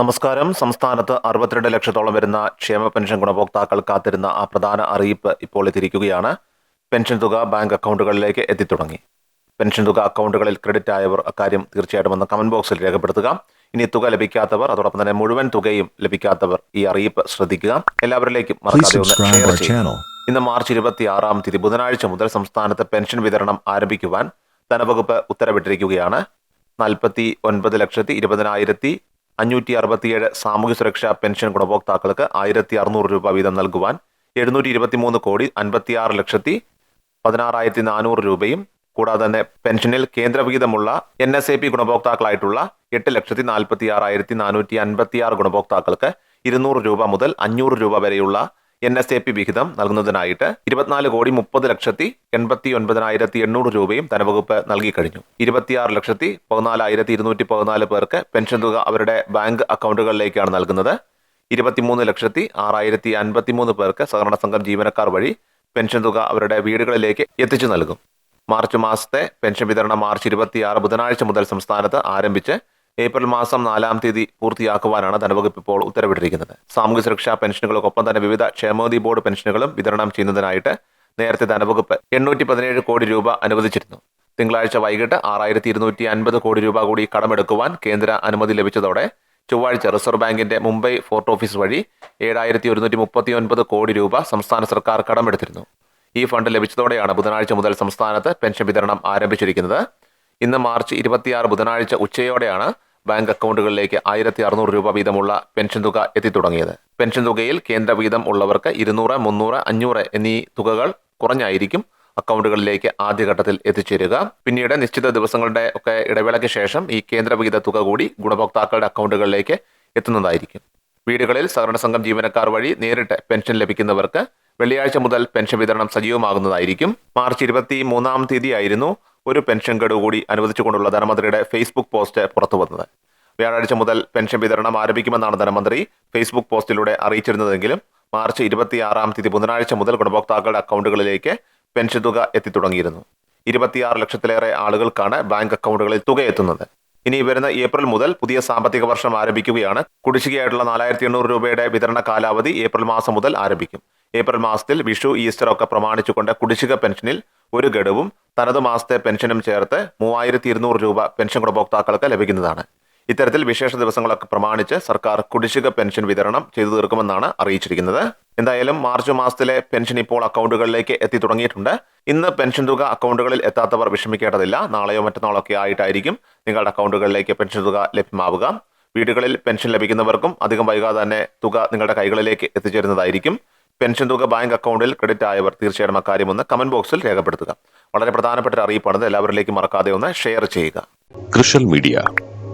നമസ്കാരം. സംസ്ഥാനത്ത് അറുപത്തിരണ്ട് ലക്ഷത്തോളം വരുന്ന ക്ഷേമ പെൻഷൻ ഗുണഭോക്താക്കൾ കാത്തിരുന്ന ആ പ്രധാന അറിയിപ്പ് ഇപ്പോൾ എത്തിയിരിക്കുകയാണ്. പെൻഷൻ തുക ബാങ്ക് അക്കൗണ്ടുകളിലേക്ക് എത്തിത്തുടങ്ങി. പെൻഷൻ തുക അക്കൗണ്ടുകളിൽ ക്രെഡിറ്റ് ആയവർ അക്കാര്യം തീർച്ചയായിട്ടും ഒന്ന് കമന്റ് ബോക്സിൽ രേഖപ്പെടുത്തുക. ഇനി തുക ലഭിക്കാത്തവർ അതോടൊപ്പം തന്നെ മുഴുവൻ തുകയും ലഭിക്കാത്തവർ ഈ അറിയിപ്പ് ശ്രദ്ധിക്കുക. എല്ലാവരിലേക്കും മറക്കാതെ ഒന്ന് ഷെയർ ചെയ്യുക. ഇന്ന് മാർച്ച് ഇരുപത്തി ആറാം തീയതി ബുധനാഴ്ച മുതൽ സംസ്ഥാനത്ത് പെൻഷൻ വിതരണം ആരംഭിക്കുവാൻ ധനവകുപ്പ് ഉത്തരവിട്ടിരിക്കുകയാണ്. നാൽപ്പത്തി ഒൻപത് ലക്ഷത്തി ഇരുപതിനായിരത്തി അഞ്ഞൂറ്റി അറുപത്തിയേഴ് സാമൂഹ്യ സുരക്ഷാ പെൻഷൻ ഗുണഭോക്താക്കൾക്ക് ആയിരത്തി അറുന്നൂറ് രൂപ വീതം നൽകുവാൻ എഴുന്നൂറ്റി ഇരുപത്തിമൂന്ന് കോടി അൻപത്തിയാറ് ലക്ഷത്തി പതിനാറായിരത്തി നാനൂറ് രൂപയും കൂടാതെ തന്നെ പെൻഷനിൽ കേന്ദ്രവിഹിതമുള്ള എൻ എസ് എ പി ഗുണഭോക്താക്കളായിട്ടുള്ള എട്ട് ലക്ഷത്തി നാൽപ്പത്തി ആറായിരത്തി നാനൂറ്റി അൻപത്തി ആറ് ഗുണഭോക്താക്കൾക്ക് ഇരുന്നൂറ് രൂപ മുതൽ അഞ്ഞൂറ് രൂപ വരെയുള്ള എൻ എസ് എ പി വിഹിതം നൽകുന്നതിനായിട്ട് ഇരുപത്തിനാല് കോടി മുപ്പത് ലക്ഷത്തി എൺപത്തി ഒൻപതിനായിരത്തി എണ്ണൂറ് രൂപയും ധനവകുപ്പ് നൽകി കഴിഞ്ഞു. ഇരുപത്തിയാറ് ലക്ഷത്തി പതിനാലായിരത്തി ഇരുന്നൂറ്റി പതിനാല് പേർക്ക് പെൻഷൻ തുക അവരുടെ ബാങ്ക് അക്കൗണ്ടുകളിലേക്കാണ് നൽകുന്നത്. ഇരുപത്തിമൂന്ന് ലക്ഷത്തി ആറായിരത്തി അൻപത്തിമൂന്ന് പേർക്ക് സഹകരണ സംഘം ജീവനക്കാർ വഴി പെൻഷൻ തുക അവരുടെ വീടുകളിലേക്ക് എത്തിച്ചു നൽകും. മാർച്ച് മാസത്തെ പെൻഷൻ വിതരണം മാർച്ച് ഇരുപത്തിയാറ് ബുധനാഴ്ച മുതൽ സംസ്ഥാനത്ത് ആരംഭിച്ച് ഏപ്രിൽ മാസം നാലാം തീയതി പൂർത്തിയാക്കുവാനാണ് ധനവകുപ്പ് ഇപ്പോൾ ഉത്തരവിട്ടിരിക്കുന്നത്. സാമൂഹ്യ സുരക്ഷാ പെൻഷനുകൾക്കൊപ്പം തന്നെ വിവിധ ക്ഷേമനിധി ബോർഡ് പെൻഷനുകളും വിതരണം ചെയ്യുന്നതിനായിട്ട് നേരത്തെ ധനവകുപ്പ് എണ്ണൂറ്റി പതിനേഴ് കോടി രൂപ അനുവദിച്ചിരുന്നു. തിങ്കളാഴ്ച വൈകിട്ട് ആറായിരത്തി ഇരുന്നൂറ്റി അൻപത് കോടി രൂപ കൂടി കടമെടുക്കുവാൻ കേന്ദ്ര അനുമതി ലഭിച്ചതോടെ ചൊവ്വാഴ്ച റിസർവ് ബാങ്കിന്റെ മുംബൈ ഫോർട്ട് ഓഫീസ് വഴി ഏഴായിരത്തി ഒരുന്നൂറ്റി മുപ്പത്തി ഒൻപത് കോടി രൂപ സംസ്ഥാന സർക്കാർ കടമെടുത്തിരുന്നു. ഈ ഫണ്ട് ലഭിച്ചതോടെയാണ് ബുധനാഴ്ച മുതൽ സംസ്ഥാനത്ത് പെൻഷൻ വിതരണം ആരംഭിച്ചിരിക്കുന്നത്. ഇന്ന് മാർച്ച് ഇരുപത്തിയാറ് ബുധനാഴ്ച ഉച്ചയോടെയാണ് ബാങ്ക് അക്കൗണ്ടുകളിലേക്ക് ആയിരത്തി അറുന്നൂറ് രൂപ വീതമുള്ള പെൻഷൻ തുക എത്തിത്തുടങ്ങിയത്. പെൻഷൻ തുകയിൽ കേന്ദ്ര വീതം ഉള്ളവർക്ക് ഇരുന്നൂറ് മുന്നൂറ് അഞ്ഞൂറ് എന്നീ തുകകൾ കുറഞ്ഞായിരിക്കും അക്കൗണ്ടുകളിലേക്ക് ആദ്യഘട്ടത്തിൽ എത്തിച്ചേരുക. പിന്നീട് നിശ്ചിത ദിവസങ്ങളുടെ ഒക്കെ ഇടവേളയ്ക്ക് ശേഷം ഈ കേന്ദ്ര വിഹിത തുക കൂടി ഗുണഭോക്താക്കളുടെ അക്കൗണ്ടുകളിലേക്ക് എത്തുന്നതായിരിക്കും. വീടുകളിൽ സഹകരണ സംഘം ജീവനക്കാർ വഴി നേരിട്ട് പെൻഷൻ ലഭിക്കുന്നവർക്ക് വെള്ളിയാഴ്ച മുതൽ പെൻഷൻ വിതരണം സജീവമാകുന്നതായിരിക്കും. മാർച്ച് ഇരുപത്തി മൂന്നാം തീയതിയായിരുന്നു ഒരു പെൻഷൻ ഗഡു കൂടി അനുവദിച്ചുകൊണ്ടുള്ള ധനമന്ത്രിയുടെ ഫേസ്ബുക്ക് പോസ്റ്റ് പുറത്തു വന്നത് വ്യാഴാഴ്ച മുതൽ പെൻഷൻ വിതരണം ആരംഭിക്കുമെന്നാണ് ധനമന്ത്രി ഫേസ്ബുക്ക് പോസ്റ്റിലൂടെ അറിയിച്ചിരുന്നതെങ്കിലും മാർച്ച് ഇരുപത്തിയാറാം തീയതി ബുധനാഴ്ച മുതൽ ഗുണഭോക്താക്കളുടെ അക്കൗണ്ടുകളിലേക്ക് പെൻഷൻ തുക എത്തിത്തുടങ്ങിയിരുന്നു. ഇരുപത്തിയാറ് ലക്ഷത്തിലേറെ ആളുകൾക്കാണ് ബാങ്ക് അക്കൗണ്ടുകളിൽ തുക എത്തുന്നത്. ഇനി വരുന്ന ഏപ്രിൽ മുതൽ പുതിയ സാമ്പത്തിക വർഷം ആരംഭിക്കുകയാണ്. കുടിശ്ശികയായിട്ടുള്ള നാലായിരത്തി എണ്ണൂറ് രൂപയുടെ വിതരണ കാലാവധി ഏപ്രിൽ മാസം മുതൽ ആരംഭിക്കും. ഏപ്രിൽ മാസത്തിൽ വിഷു ഈസ്റ്റർ ഒക്കെ പ്രമാണിച്ചുകൊണ്ട് കുടിശ്ശിക പെൻഷനിൽ ഒരു ഗഡുവും തനത് മാസത്തെ പെൻഷനും ചേർത്ത് മൂവായിരത്തി രൂപ പെൻഷൻ ഗുണഭോക്താക്കൾക്ക് ലഭിക്കുന്നതാണ്. ഇത്തരത്തിൽ വിശേഷ ദിവസങ്ങളൊക്കെ പ്രമാണിച്ച് സർക്കാർ കുടിശ്ശിക പെൻഷൻ വിതരണം ചെയ്തു തീർക്കുമെന്നാണ് അറിയിച്ചിരിക്കുന്നത്. എന്തായാലും മാർച്ച് മാസത്തിലെ പെൻഷൻ ഇപ്പോൾ അക്കൗണ്ടുകളിലേക്ക് എത്തി തുടങ്ങിയിട്ടുണ്ട്. ഇന്ന് പെൻഷൻ തുക അക്കൗണ്ടുകളിൽ എത്താത്തവർ വിഷമിക്കേണ്ടതില്ല. നാളെയോ മറ്റന്നാളോ ഒക്കെ ആയിട്ടായിരിക്കും നിങ്ങളുടെ അക്കൗണ്ടുകളിലേക്ക് പെൻഷൻ തുക ലഭ്യമാവുക. വീടുകളിൽ പെൻഷൻ ലഭിക്കുന്നവർക്കും അധികം വൈകാതെ തന്നെ തുക നിങ്ങളുടെ കൈകളിലേക്ക് എത്തിച്ചേരുന്നതായിരിക്കും. പെൻഷൻ തുക ബാങ്ക് അക്കൗണ്ടിൽ ക്രെഡിറ്റ് ആയവർ തീർച്ചയായും അക്കാര്യം ഒന്ന് കമന്റ് ബോക്സിൽ രേഖപ്പെടുത്തുക. വളരെ പ്രധാനപ്പെട്ട ഒരു അറിയിപ്പാണ്. എല്ലാവരിലേക്കും മറക്കാതെ ഒന്ന് ഷെയർ ചെയ്യുക. കൃഷൽ മീഡിയ